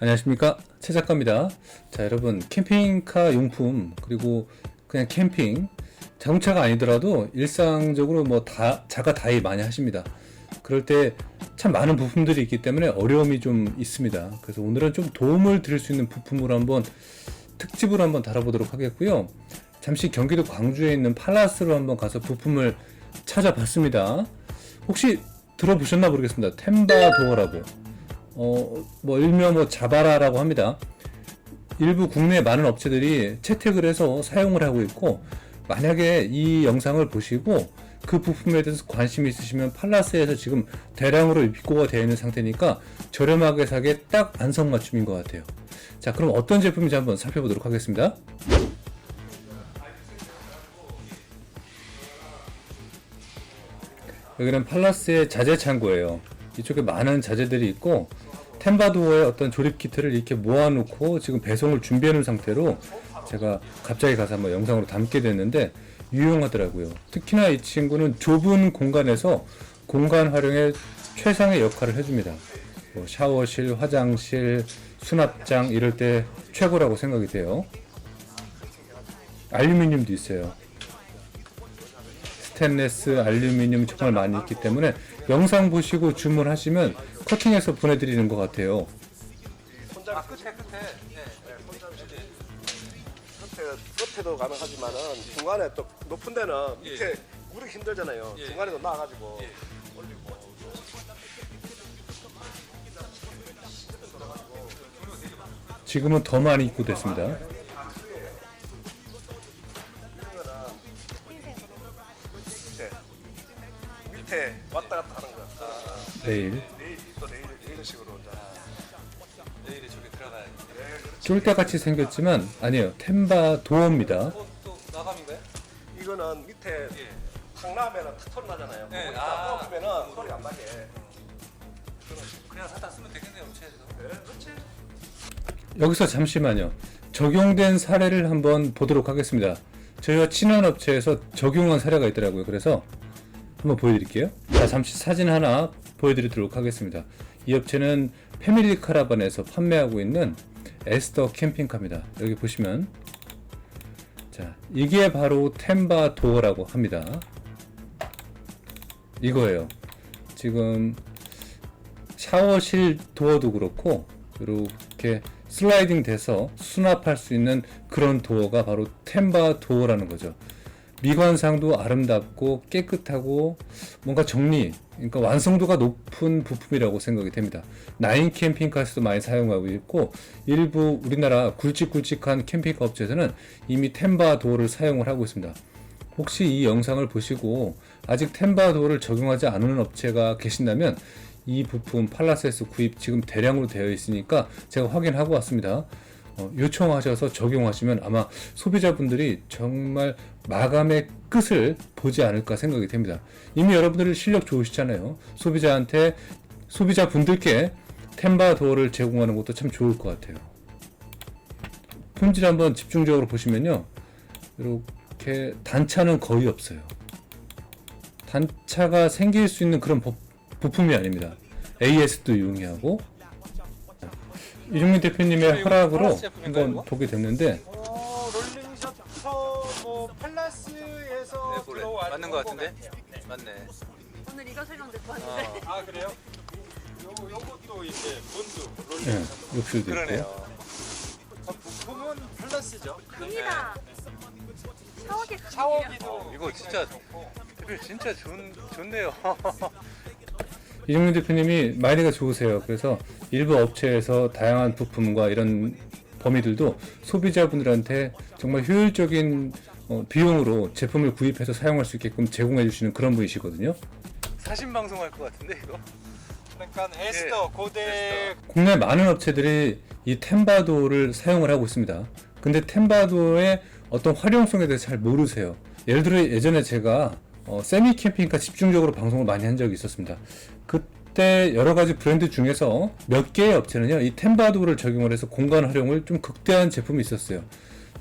안녕하십니까? 최 작가입니다. 자 여러분 캠핑카 용품 그리고 그냥 캠핑 자동차가 아니더라도 일상적으로 뭐 다 자가 다이 많이 하십니다. 그럴 때 참 많은 부품들이 있기 때문에 어려움이 좀 있습니다. 그래서 오늘은 좀 도움을 드릴 수 있는 부품으로 한번 특집으로 한번 다뤄보도록 하겠고요. 잠시 경기도 광주에 있는 팔라스로 한번 가서 부품을 찾아봤습니다. 혹시 들어보셨나 모르겠습니다 템바 도어라고 어, 뭐 일명 뭐 자바라라고 합니다. 일부 국내 많은 업체들이 채택을 해서 사용을 하고 있고 만약에 이 영상을 보시고 그 부품에 대해서 관심이 있으시면 팔라스에서 지금 대량으로 입고가 되어 있는 상태니까 저렴하게 사기에 딱 안성맞춤인 것 같아요. 자, 그럼 어떤 제품인지 한번 살펴보도록 하겠습니다. 여기는 팔라스의 자재 창고예요. 이쪽에 많은 자재들이 있고 템바도어의 어떤 조립 키트를 이렇게 모아놓고 지금 배송을 준비해 놓은 상태로 제가 갑자기 가서 한번 영상으로 담게 됐는데 유용하더라고요. 특히나 이 친구는 좁은 공간에서 공간 활용에 최상의 역할을 해줍니다. 뭐 샤워실, 화장실, 수납장 이럴 때 최고라고 생각이 돼요. 알루미늄도 있어요. 스테인레스, 알루미늄 정말 많이 있기 때문에 영상 보시고 주문하시면 커팅해서 보내드리는 것 같아요. 아 끝에 끝에 네. 끝에 끝에도 가능하지만은 중간에 또 높은 데는 밑에 구르기 힘들잖아요. 예. 중간에도 나가지고 예. 올리고 지금은 더 많이 입고 됐습니다. 밑에 왔다 갔다 하는 거. 아, 내일 내일 또 내일 이런 식으로 이제 내일에 저기 들어가야 쫄대같이 생겼지만 아니에요. 템바 도어입니다. 또 나감인가요? 이거는 밑에 예. 탁 나면은 탁 소리 나잖아요. 네, 아. 딱 뽑으면은 소리 안 나게. 그냥 사다 쓰면 되겠네요 업체에서 네, 그렇지. 여기서 잠시만요. 적용된 사례를 한번 보도록 하겠습니다. 저희와 친한 업체에서 적용한 사례가 있더라고요. 그래서 한번 보여드릴게요. 자, 잠시 사진 하나 보여드리도록 하겠습니다. 이 업체는 패밀리 카라반에서 판매하고 있는 에스더 캠핑카입니다. 여기 보시면 자, 이게 바로 템바 도어라고 합니다. 이거예요. 지금 샤워실 도어도 그렇고 이렇게 슬라이딩 돼서 수납할 수 있는 그런 도어가 바로 템바 도어라는 거죠. 미관상도 아름답고 깨끗하고 뭔가 정리, 그러니까 완성도가 높은 부품이라고 생각이 됩니다. 나인 캠핑카에서도 많이 사용하고 있고 일부 우리나라 굵직굵직한 캠핑카 업체에서는 이미 템바 도어를 사용을 하고 있습니다. 혹시 이 영상을 보시고 아직 템바 도어를 적용하지 않은 업체가 계신다면 이 부품 팔라세스 구입 지금 대량으로 되어 있으니까 제가 확인하고 왔습니다. 어, 요청하셔서 적용하시면 아마 소비자분들이 정말 마감의 끝을 보지 않을까 생각이 됩니다. 이미 여러분들 실력 좋으시잖아요. 소비자한테 소비자 분들께 템바 도어를 제공하는 것도 참 좋을 것 같아요. 품질 한번 집중적으로 보시면요. 이렇게 단차는 거의 없어요. 단차가 생길 수 있는 그런 부, 부품이 아닙니다. AS도 용이하고 이종민 대표님의 이거 허락으로 한번? 보게 됐는데 어, 롤링셔터 뭐 플러스에서 네, 그래. 맞는 거 같은데? 맞네 오늘 이거 설명 듣고 왔는데 어, 아 그래요? 요거 요것도 이제 본드 롤링. 예, 욕실도 있고 그러네요 어, 부품은 플러스죠. 금이다 샤워기 금이에요 샤워기도 이거 진짜 대표 진짜 좋, 좋네요 이종민 대표님이 마이리가 좋으세요. 그래서 일부 업체에서 다양한 부품과 이런 범위들도 소비자분들한테 정말 효율적인 어, 비용으로 제품을 구입해서 사용할 수 있게끔 제공해 주시는 그런 분이시거든요. 사신 방송할 것 같은데 이거 그러니까 에스더 고대 국내 많은 업체들이 이 템바도를 사용을 하고 있습니다. 근데 템바도의 어떤 활용성에 대해서 잘 모르세요. 예를 들어 예전에 제가 어, 세미 캠핑카 집중적으로 방송을 많이 한 적이 있었습니다. 그때 여러 가지 브랜드 중에서 몇 개의 업체는요, 이 템바도를 적용을 해서 공간 활용을 좀 극대화한 제품이 있었어요.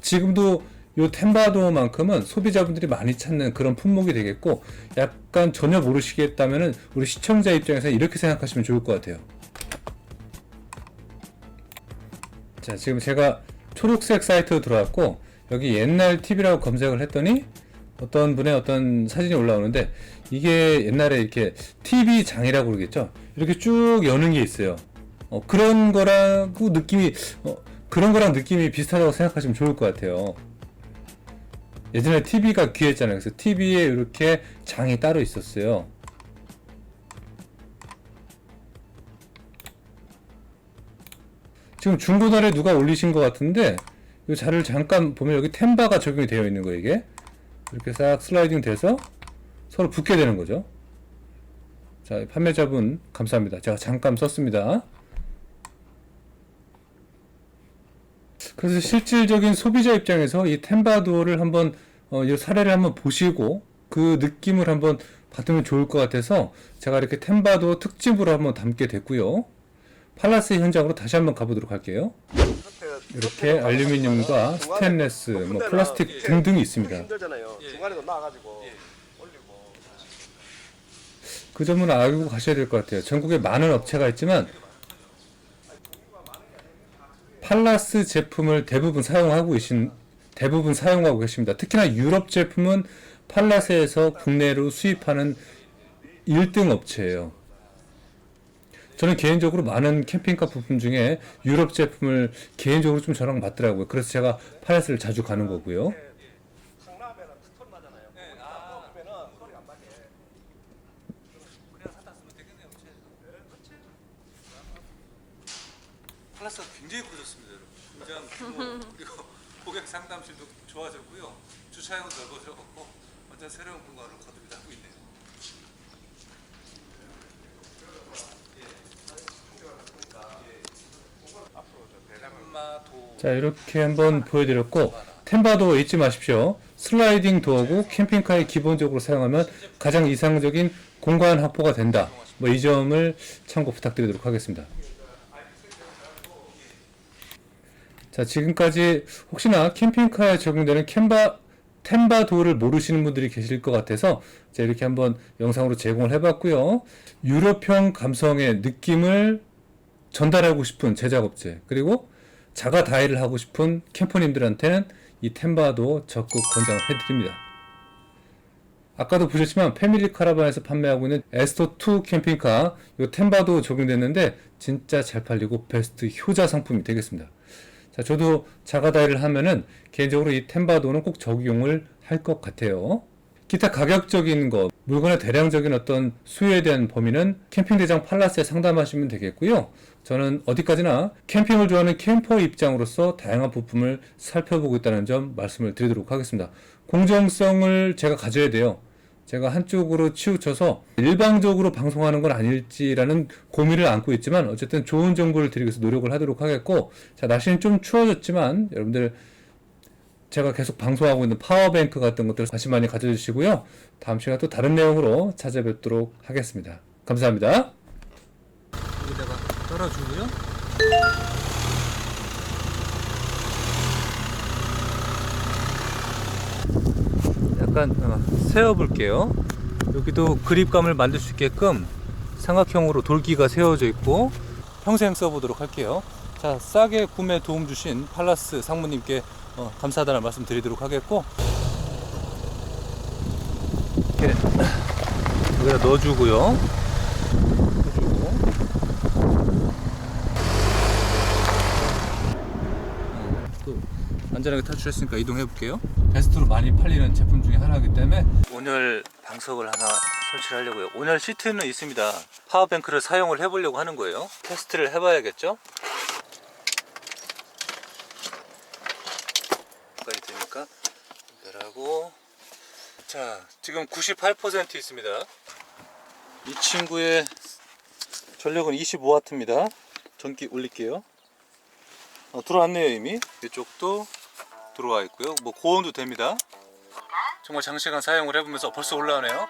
지금도 요 템바도어만큼은 소비자분들이 많이 찾는 그런 품목이 되겠고 약간 전혀 모르시겠다면은 우리 시청자 입장에서 이렇게 생각하시면 좋을 것 같아요. 자, 지금 제가 초록색 사이트로 들어왔고 여기 옛날 TV라고 검색을 했더니 어떤 분의 어떤 사진이 올라오는데 이게 옛날에 이렇게 TV 장이라고 그러겠죠. 이렇게 쭉 여는 게 있어요. 어, 그런 거라고 느낌이 어, 그런 거랑 느낌이 비슷하다고 생각하시면 좋을 것 같아요. 예전에 TV가 귀했잖아요. 그래서 TV에 이렇게 장이 따로 있었어요. 지금 중고날에 누가 올리신 것 같은데 이 자료를 잠깐 보면 여기 템바가 적용이 되어 있는 거예요 이게 이렇게 싹 슬라이딩 돼서 서로 붙게 되는 거죠 자 판매자분 감사합니다 제가 잠깐 썼습니다 그래서 실질적인 소비자 입장에서 이 템바도를 한번 어, 이 사례를 한번 보시고 그 느낌을 한번 받으면 좋을 것 같아서 제가 이렇게 템바도 특집으로 한번 담게 됐고요 팔라스 현장으로 다시 한번 가보도록 할게요 이렇게 알루미늄과 스테인레스, 뭐 플라스틱 등등이 있습니다. 예. 예. 그 점은 알고 가셔야 될 것 같아요. 전국에 많은 업체가 있지만 팔라스 제품을 대부분 사용하고 계신 대부분 사용하고 계십니다. 특히나 유럽 제품은 팔라스에서 국내로 수입하는 1등 업체예요. 저는 개인적으로 많은 캠핑카 부품 중에 유럽 제품을 개인적으로 좀 저랑 맞더라고요. 그래서 제가 팔라스를 자주 가는 거고요. 강남에는 스톤 나잖아요. 아. 그러면은 소리 안 나게. 그냥 사다 쓰면 되겠네요. 업체에서. 플러스가 굉장히 커졌습니다, 여러분. 굉장히 크고 그리고 고객 상담실도 좋아졌고요. 주차장도 넓어졌고 완전 새로운 공간으로 거듭이 하고 있네요. 자 이렇게 한번 보여드렸고 템바도 잊지 마십시오 슬라이딩 도어고 캠핑카에 기본적으로 사용하면 가장 이상적인 공간 확보가 된다 뭐 이 점을 참고 부탁드리도록 하겠습니다 자 지금까지 혹시나 캠핑카에 적용되는 캔바 템바 도어를 모르시는 분들이 계실 것 같아서 자 이렇게 한번 영상으로 제공을 해봤고요 유럽형 감성의 느낌을 전달하고 싶은 제작업체 그리고 자가 다이를 하고 싶은 캠퍼님들한테는 이 템바도 적극 권장을 해드립니다. 아까도 보셨지만 패밀리 카라반에서 판매하고 있는 에스토2 캠핑카 이 템바도 적용됐는데 진짜 잘 팔리고 베스트 효자 상품이 되겠습니다. 자, 저도 자가 다이를 하면은 개인적으로 이 템바도는 꼭 적용을 할 것 같아요. 기타 가격적인 것, 물건의 대량적인 어떤 수요에 대한 범위는 캠핑대장 팔라스에 상담하시면 되겠고요. 저는 어디까지나 캠핑을 좋아하는 캠퍼 입장으로서 다양한 부품을 살펴보고 있다는 점 말씀을 드리도록 하겠습니다. 공정성을 제가 가져야 돼요. 제가 한쪽으로 치우쳐서 일방적으로 방송하는 건 아닐지라는 고민을 안고 있지만 어쨌든 좋은 정보를 드리기 위해서 노력을 하도록 하겠고 자 날씨는 좀 추워졌지만 여러분들 제가 계속 방송하고 있는 파워뱅크 같은 것들 관심 많이 가져주시고요. 다음 시간에 또 다른 내용으로 찾아뵙도록 하겠습니다. 감사합니다. 여기다가 떨어주고요. 약간 어, 세워볼게요. 여기도 그립감을 만들 수 있게끔 삼각형으로 돌기가 세워져 있고 평생 써보도록 할게요. 자, 싸게 구매 도움 주신 팔라스 상무님께 어, 감사하다는 말씀 드리도록 하겠고 이렇게 여기다 넣어주고요. 넣어주고 어, 또 안전하게 탈출했으니까 이동해 볼게요. 베스트로 많이 팔리는 제품 중에 하나이기 때문에 온열 방석을 하나 설치를 하려고요. 온열 시트는 있습니다. 파워뱅크를 사용을 해보려고 하는 거예요. 테스트를 해봐야겠죠? 까지 되니까 연결하고 자 지금 98% 있습니다. 이 친구의 전력은 25W입니다. 전기 올릴게요. 어, 들어왔네요 이미. 이쪽도 들어와 있고요. 뭐 고온도 됩니다. 정말 장시간 사용을 해보면서 벌써 올라오네요.